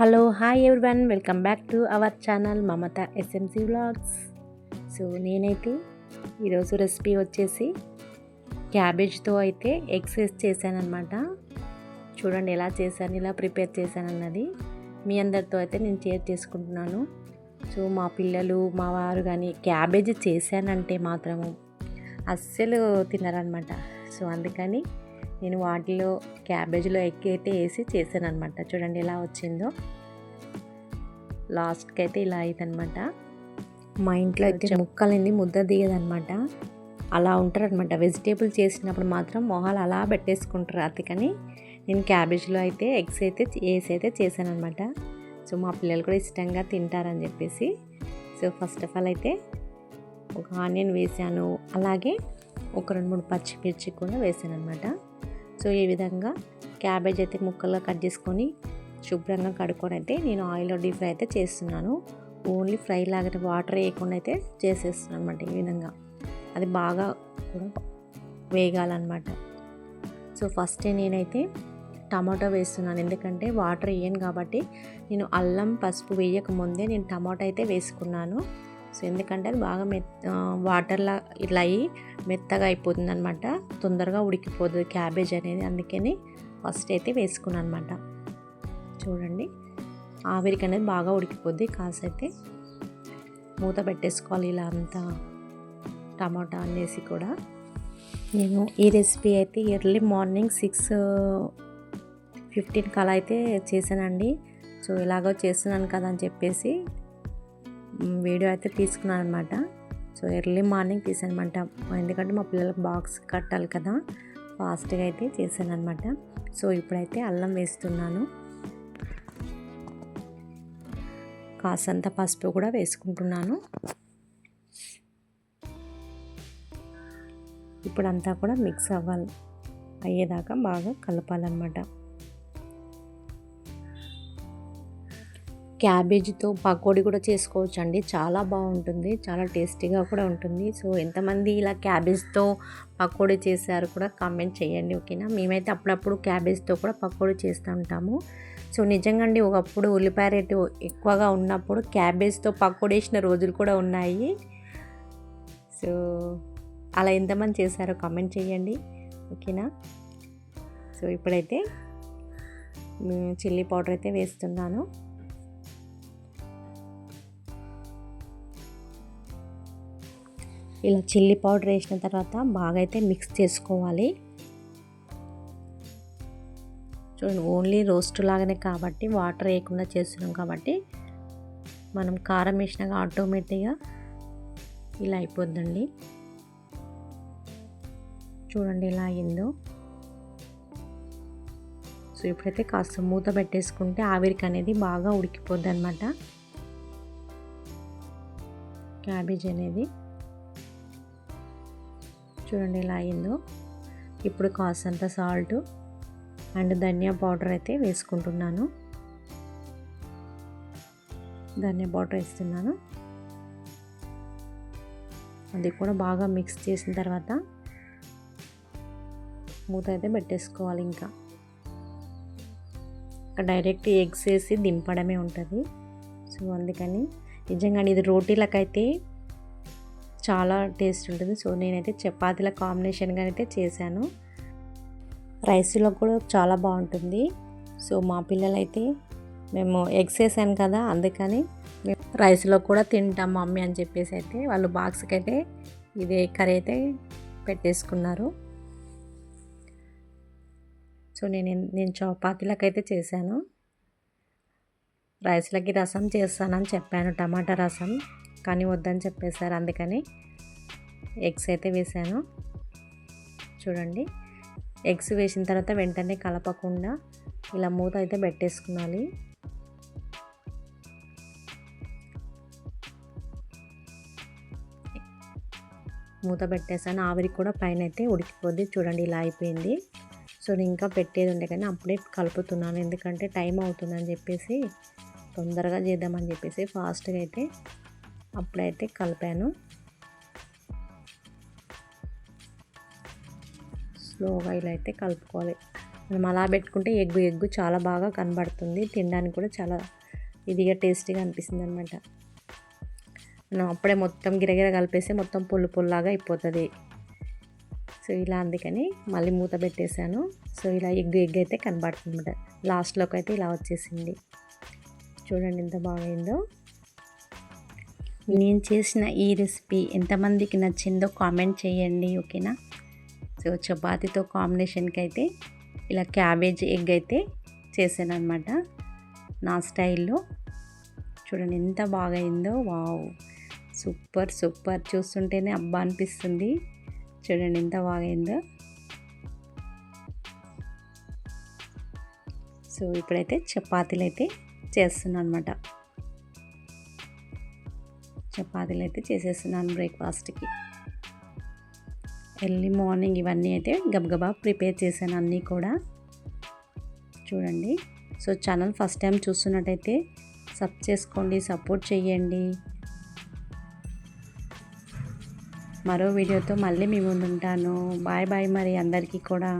Hello hi everyone. Welcome back to our channel Mamata SMC vlogs so నేనైతే ఈరోజు recipe వచ్చేసి క్యాబేజ్తో అయితే eggs చేశానమాట చూడండి ఎలా చేశాను ఇలా ప్రిపేర్ చేశాను అన్నది మీ అందరితో అయితే నేను షేర్ చేసుకుంటున్నాను. సో మా పిల్లలు మా వారు కానీ క్యాబేజ్ చేశానంటే మాత్రము అస్సలు తినరనమాట సో అందుకని నేను వాటిలో క్యాబేజ్లో ఎగ్ అయితే వేసి చేశాను అనమాట చూడండి ఎలా వచ్చిందో. లాస్ట్కి అయితే ఇలా అనమాట మా ఇంట్లో అయితే ముక్కలన్నీ ముద్ద దిగదనమాట అలా ఉంటారనమాట వెజిటేబుల్ చేసినప్పుడు మాత్రం మొహాలు అలా పెట్టేసుకుంటారు అందుకని నేను క్యాబేజ్లో అయితే ఎగ్స్ అయితే వేసి అయితే చేశాను అనమాట సో మా పిల్లలు కూడా ఇష్టంగా తింటారని చెప్పేసి. సో ఫస్ట్ ఆఫ్ ఆల్ అయితే ఒక ఆనియన్ వేసాను. అలాగే ఒక రెండు మూడు పచ్చిమిర్చి కూడా వేసాను అనమాట సో ఈ విధంగా క్యాబేజ్ అయితే ముక్కలుగా కట్ చేసుకొని శుభ్రంగా కడుక్కొని అయితే నేను ఆయిల్లో డీప్ ఫ్రై అయితే చేస్తున్నాను. ఓన్లీ ఫ్రై లాగా వాటర్ వేయకుండా అయితే చేసేస్తున్నాను అనమాట ఈ విధంగా. అది బాగా కూడా వేగాలన్నమాట. సో ఫస్ట్ నేనైతే టమాటో వేస్తున్నాను. ఎందుకంటే వాటర్ వేయను కాబట్టి నేను అల్లం పసుపు వేయక ముందే నేను టమాటో అయితే వేసుకున్నాను. సో ఎందుకంటే అది బాగా మెత్త వాటర్లా ఇట్లా అయ్యి మెత్తగా అయిపోతుంది అనమాట తొందరగా ఉడికిపోతుంది క్యాబేజ్ అనేది. అందుకని ఫస్ట్ అయితే వేసుకున్నాను అనమాట చూడండి. ఆవిరికి అనేది బాగా ఉడికిపోద్ది. కాసైతే మూత పెట్టేసుకోవాలి ఇలా అంతా. టమాటా అనేసి కూడా. నేను ఈ రెసిపీ అయితే ఎర్లీ మార్నింగ్ సిక్స్ ఫిఫ్టీన్ కలా అయితే చేశానండి. సో ఇలాగో చేస్తున్నాను కదా అని చెప్పేసి వీడియో అయితే తీసుకున్నాను అనమాట సో ఎర్లీ మార్నింగ్ తీసానమాట ఎందుకంటే మా పిల్లలకు బాక్స్ కట్టాలి కదా ఫాస్ట్గా అయితే చేశాను అనమాట సో ఇప్పుడైతే అల్లం వేస్తున్నాను. కాసంత పసుపు కూడా వేసుకుంటున్నాను. ఇప్పుడంతా కూడా మిక్స్ అవ్వాలి. అయ్యేదాకా బాగా కలపాలన్నమాట. క్యాబేజీతో పకోడీ కూడా చేసుకోవచ్చు అండి చాలా బాగుంటుంది. చాలా టేస్టీగా కూడా ఉంటుంది. సో ఎంతమంది ఇలా క్యాబేజ్తో పకోడీ చేశారు కూడా కామెంట్ చేయండి ఓకేనా? మేమైతే అప్పుడప్పుడు క్యాబేజ్తో కూడా పకోడీ చేస్తూ ఉంటాము. సో నిజంగా అండి ఒకప్పుడు ఉల్లిపాయ రేటు ఎక్కువగా ఉన్నప్పుడు క్యాబేజ్తో పకోడీ వేసిన రోజులు కూడా ఉన్నాయి. సో అలా ఎంతమంది చేశారో కామెంట్ చేయండి ఓకేనా? సో ఇప్పుడైతే చిల్లీ పౌడర్ అయితే వేస్తున్నాను. ఇలా చిల్లీ పౌడర్ వేసిన తర్వాత బాగా అయితే మిక్స్ చేసుకోవాలి. చూడండి ఓన్లీ రోస్ట్ లాగానే కాబట్టి వాటర్ వేయకుండా చేస్తున్నాం కాబట్టి మనం కారం వేసినాక ఆటోమేటిక్గా ఇలా అయిపోద్దండి. చూడండి ఇలా అయిందో. సో ఇప్పుడైతే కాస్త మూత పెట్టేసుకుంటే ఆవిరికి అనేది బాగా ఉడికిపోద్ది అనమాట క్యాబేజ్ అనేది. చూడండి ఎలా అయిందో. ఇప్పుడు కాసంత సాల్ట్ అండ్ ధనియా పౌడర్ అయితే వేసుకుంటున్నాను. ధనియా పౌడర్ వేస్తున్నాను. అది కూడా బాగా మిక్స్ చేసిన తర్వాత మూత అయితే పెట్టేసుకోవాలి ఇంకా. డైరెక్ట్ ఎగ్స్ వేసి దింపడమే ఉంటుంది. సో అందుకని నిజంగా ఇది రోటీలకైతే చాలా టేస్ట్ ఉంటుంది. సో నేనైతే చపాతీల కాంబినేషన్గా అయితే చేశాను. రైస్లో కూడా చాలా బాగుంటుంది. సో మా పిల్లలైతే మేము ఎగ్స్ వేసాను కదా అందుకని మేము రైస్లో కూడా తింటాం మమ్మీ అని చెప్పేసి అయితే వాళ్ళు బాక్స్కి అయితే ఇదే కర్రీ అయితే పెట్టేసుకున్నారు. సో నేను నేను చపాతీలకు అయితే చేశాను. రైస్లకి రసం చేస్తానని చెప్పాను టమాటా రసం. కానీ వద్దని చెప్పేశారు. అందుకని ఎగ్స్ అయితే వేసాను చూడండి. ఎగ్స్ వేసిన తర్వాత వెంటనే కలపకుండా ఇలా మూత అయితే పెట్టేసుకోవాలి మూత పెట్టేసాను ఆవిరి కూడా పైన అయితే ఉడికిపోద్ది. చూడండి ఇలా అయిపోయింది. సో నేను ఇంకా పెట్టేది ఉండే కానీ అప్పుడే కలుపుతున్నాను. ఎందుకంటే టైం అవుతుందని చెప్పేసి తొందరగా చేద్దామని చెప్పేసి ఫాస్ట్గా అయితే అప్పుడైతే కలిపాను. స్లోగా ఇలా అయితే కలుపుకోవాలి. మనం అలా పెట్టుకుంటే ఎగ్గు ఎగ్గు చాలా బాగా కనబడుతుంది. తినడానికి కూడా చాలా ఇదిగా టేస్టీగా అనిపిస్తుంది అనమాట మనం అప్పుడే మొత్తం గిరగిర కలిపేసి మొత్తం పుల్లు పుల్లాగా అయిపోతుంది. సో ఇలా అందుకని మళ్ళీ మూత పెట్టేశాను. సో ఇలా ఎగ్గు ఎగ్ అయితే కనబడుతుంది అనమాట లాస్ట్లోకి అయితే ఇలా వచ్చేసింది. చూడండి ఎంత బాగైందో. నేను చేసిన ఈ రెసిపీ ఎంతమందికి నచ్చిందో కామెంట్ చేయండి ఓకేనా? సో చపాతీతో కాంబినేషన్కి అయితే ఇలా క్యాబేజ్ ఎగ్ అయితే చేశాను అనమాట నా స్టైల్లో. చూడండి ఎంత బాగైందో వావ్! Super super! చూస్తుంటేనే అబ్బా అనిపిస్తుంది. చూడండి ఎంత బాగైందో. సో ఇప్పుడైతే చపాతీలు అయితే చేస్తున్నాను అనమాట చపాతీలు అయితే చేసేస్తున్నాను బ్రేక్ఫాస్ట్కి. ఎర్లీ మార్నింగ్ ఇవన్నీ అయితే గబగబా ప్రిపేర్ చేశాను అన్నీ కూడా. చూడండి. సో ఛానల్ ఫస్ట్ టైం చూస్తున్నట్టయితే సబ్ చేసుకోండి సపోర్ట్ చేయండి మరో వీడియోతో మళ్ళీ మీ ముందు ఉంటాను బాయ్ బాయ్ మరి అందరికీ కూడా.